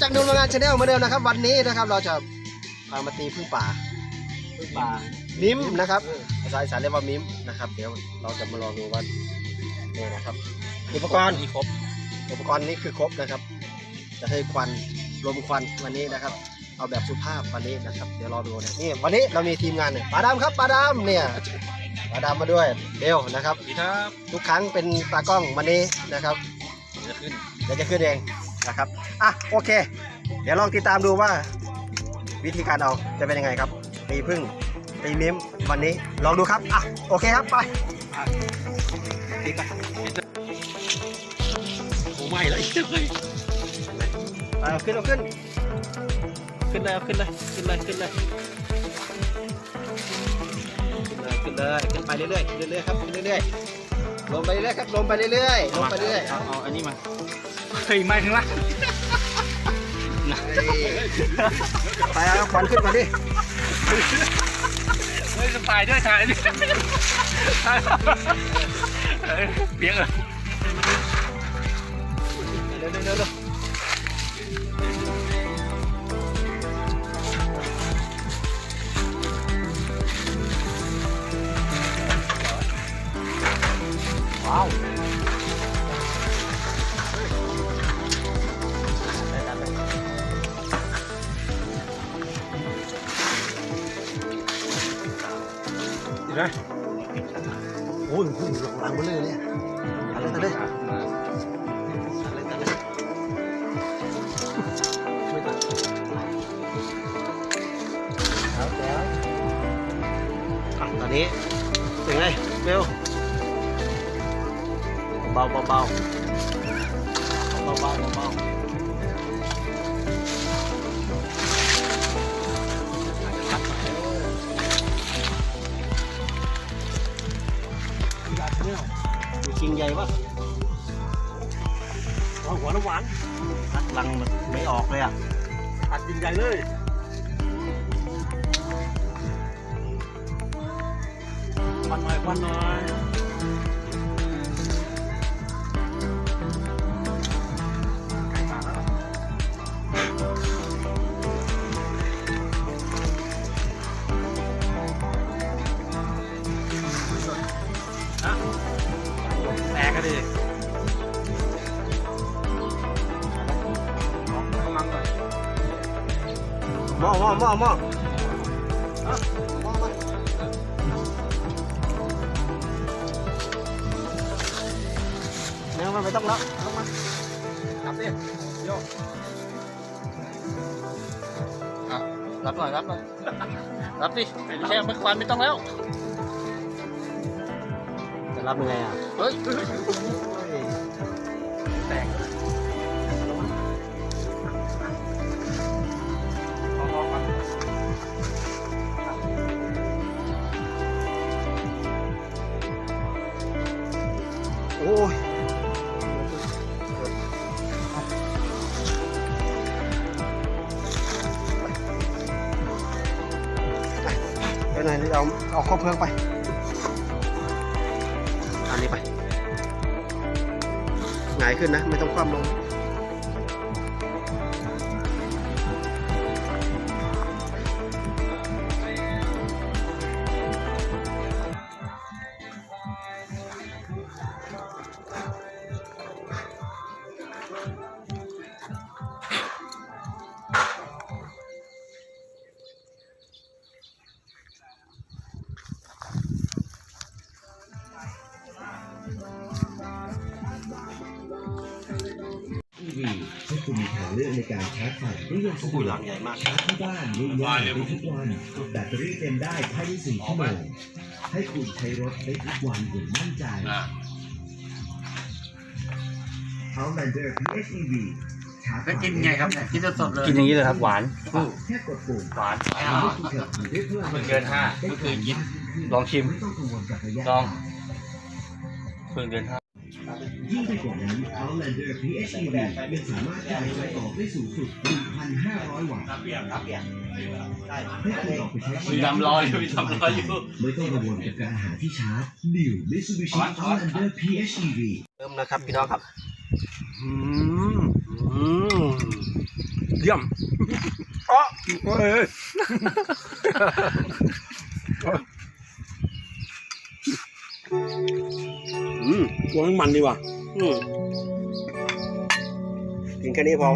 จากนุ่มโรงงานชาแนลเหมาเดิมนะครับ วันนี้นะครับเราจะพามาตีพึ่งป่าพึ่งป่ามิมนะครับภาษาอีสานเรียกว่ามิมนะครับ เดี๋ยวเราจะมาลองดูว่านี่นะครับ อุปกรณ์มีครบ อุปกรณ์นี้คือครบนะครับ จะให้ควันลมควันวันนี้นะครับ เอาแบบสุภาพวันนี้นะครับ เดี๋ยวรอดูนะนี่วันนี้เรามีทีมงานเนี่ยปาดามครับปาดามเนี่ยปาดามมาด้วยเบลนะครับสวัสดีครับ ทุกครั้งเป็นตากล้องวันนี้นะครับจะขึ้นเดี๋ยวจะขึ้นเอง นะครับอะโอเค เดี๋ยวลองติดตามดูว่า วิธีการเอาจะเป็นยังไงครับตีพึ่งตีมิมวันนี้ลองดูครับอะโอเคครับไปตีกันโอ้ไม่เลยขึ้นเลยเอาขึ้นเอาขึ้นขึ้นเลยขึ้นเลยขึ้นเลยขึ้นเลยขึ้นเลยขึ้นเลยขึ้นไปเรื่อยๆเรื่อยๆครับขึ้นเรื่อยๆ ลงไปเรื่อยๆครับลงไปเรื่อยๆลงไปเรื่อยเอาเอาอันนี้มาเฮ้ยไม่ถึงละๆไปเอาควันขึ้นมาดิเฮ้ยสบายด้วยถ่ายดิถ่ายเฮ้ยเปียกเลยเร็วๆเร็วๆเร็วว้ ดีไหมโอ้ยพุ่งหลังมาเลยเนี่ยอะไรตันเลยอะไรตันเลยไม่ตัดแล้วแล้วอะตอนนี้ถึงไงเบลเบาเบาเบาเบาเบาเบา มีคิงใหญ่ปะหัวน้ำหวานนัดลังมันไม่ออกเลยอะอัดดินใหญ่เลยควันหน่อยควันหน่อย แตกกันดิกำลังก่อนหม้อหม้อหม้อหม้ออะ จะรับยังไงอะ เฮ้ย แตกลองลองมาโอ้ยไปไหนนี่เอาเอาข้าวเพลิงไป ขึ้นนะ ไม่ต้องคว่ำลง คุณมีทางเลือกในการชาร์จไฟได้อย่างสะดอุ้วยกหลังใหญ่มากชาร์จที่บ้านง่ายๆได้ทุกวันแบตเตอรี่เต็มได้ภายใน4ชั่วโมงให้คุณใช้รถได้ทุกวันอย่างมั่นใจ Outlander PHEV ชาร์จแล้วกินไงครับเนี่ยกินสดๆเลยกินอย่างนี้เลยครับหวานแค่กดปุ่มหวานทำให้คุณขับขี่ได้เพลิดมันเกินห้าได้ก็คือกินขึ้นลองชิมไม่ต้องกังวลกับระยะลองเพิ่งเดือนห้า ยิ่งไปกว่านั้น Outlander PHEV ยังสามารถจ่ายไฟต่อได้สูงสุด 1,500 วัตต์ให้คุณออกไปใช้ชีมีวิตทำรออยู่มีทำรออยู่ไม่ต้องกังวลกับการหาที่ชาร์จ New Mitsubishi Outlander PHEV เริ่มนะครับพี่น้องครับอืมอืมเยี่ยมอ๋อเอ้ย อืมตัวมันมันดีว่ะอืมกินแค่นี้พอ